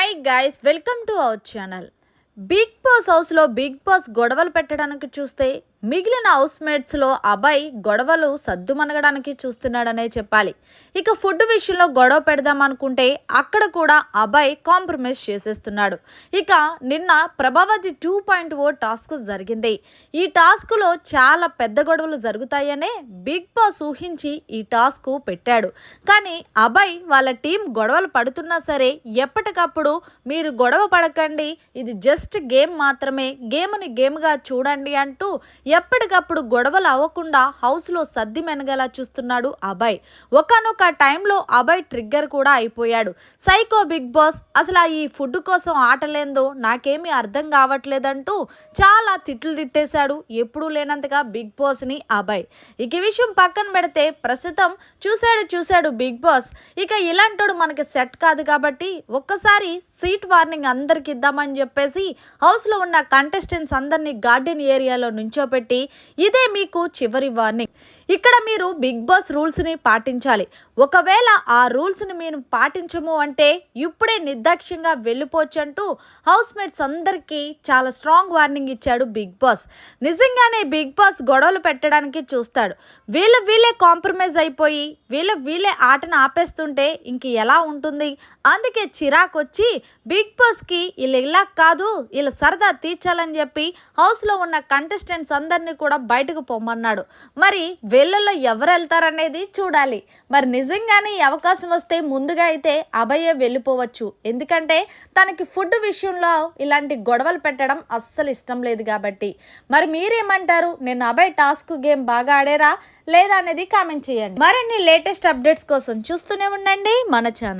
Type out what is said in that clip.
Hi guys welcome to our channel Bigg Boss హౌస్లో big boss గొడవలు పెట్టడానికి చూస్తే మిగిలిన హౌస్మేట్స్లో అభయ్ అబ్బాయి గొడవలు సద్దుమనగడానికి చూస్తున్నాడనే చెప్పాలి. ఇక ఫుడ్ విషయంలో గొడవ పెడదాం అనుకుంటే అక్కడ కూడా అబ్బాయి కాంప్రమైజ్ చేసేస్తున్నాడు. ఇక నిన్న Prabhavati two point O task జరిగింది. ఈ టాస్క్లో చాలా పెద్ద గొడవలు జరుగుతాయనే బిగ్ బాస్ ఊహించి ఈ టాస్క్ పెట్టాడు. కానీ అబ్బాయి వాళ్ళ టీం గొడవలు పడుతున్నా సరే ఎప్పటికప్పుడు మీరు గొడవ పడకండి. ఇది జస్ట్ గేమ్ మాత్రమే. గేమ్ని గేమ్గా చూడండి అంటూ ఎప్పటికప్పుడు గొడవలు అవ్వకుండా హౌస్లో సర్ది మెనగేలా చూస్తున్నాడు అభయ్. ఒకనొక టైంలో అభయ్ ట్రిగ్గర్ కూడా అయిపోయాడు. సైకో బిగ్ బాస్ అసలు ఆ ఈ ఫుడ్ కోసం ఆటలేందో నాకేమీ అర్థం కావట్లేదంటూ చాలా తిట్లు తిట్టేశాడు ఎప్పుడూ లేనంతగా బిగ్ బాస్ని అభయ్. ఇక విషయం పక్కన పెడితే ప్రస్తుతం చూశాడు చూశాడు బిగ్ బాస్. ఇక ఇలాంటోడు మనకి సెట్ కాదు కాబట్టి ఒక్కసారి సీట్ వార్నింగ్ అందరికి ఇద్దామని చెప్పేసి హౌస్లో ఉన్న కంటెస్టెంట్స్ అందరినీ గార్డెన్ ఏరియాలో నుంచోపెట్టి ఇదే మీకు చివరి వార్నింగ్. ఇక్కడ మీరు బిగ్ బాస్ రూల్స్ని పాటించాలి. ఒకవేళ ఆ రూల్స్ని మీరు పాటించము అంటే ఇప్పుడే నిర్దాక్ష్యంగా వెళ్ళిపోవచ్చు అంటూ హౌస్ మేట్స్ అందరికీ చాలా స్ట్రాంగ్ వార్నింగ్ ఇచ్చాడు బిగ్ బాస్. నిజంగానే బిగ్ బాస్ గొడవలు పెట్టడానికి చూస్తాడు. వీళ్ళు వీళ్ళే కాంప్రమైజ్ అయిపోయి వీళ్ళు వీళ్ళే ఆటను ఆపేస్తుంటే ఇంక ఎలా ఉంటుంది? అందుకే చిరాకు వచ్చి బిగ్ బాస్కి వీళ్ళు ఇలా కాదు వీళ్ళు సరదా తీర్చాలని చెప్పి హౌస్లో ఉన్న కంటెస్టెంట్స్ వాళ్ళందరినీ కూడా బయటకు పొమ్మన్నాడు. మరి వీళ్ళల్లో ఎవరు వెళ్తారనేది చూడాలి. మరి నిజంగానే ఈ అవకాశం వస్తే ముందుగా అయితే అభయే వెళ్ళిపోవచ్చు. ఎందుకంటే తనకి ఫుడ్ విషయంలో ఇలాంటి గొడవలు పెట్టడం అస్సలు ఇష్టం లేదు కాబట్టి. మరి మీరేమంటారు? నేను అభయ్ టాస్క్ గేమ్ బాగా ఆడారా లేదా అనేది కామెంట్ చేయండి. మరిన్ని లేటెస్ట్ అప్డేట్స్ కోసం చూస్తూనే ఉండండి మన ఛానల్.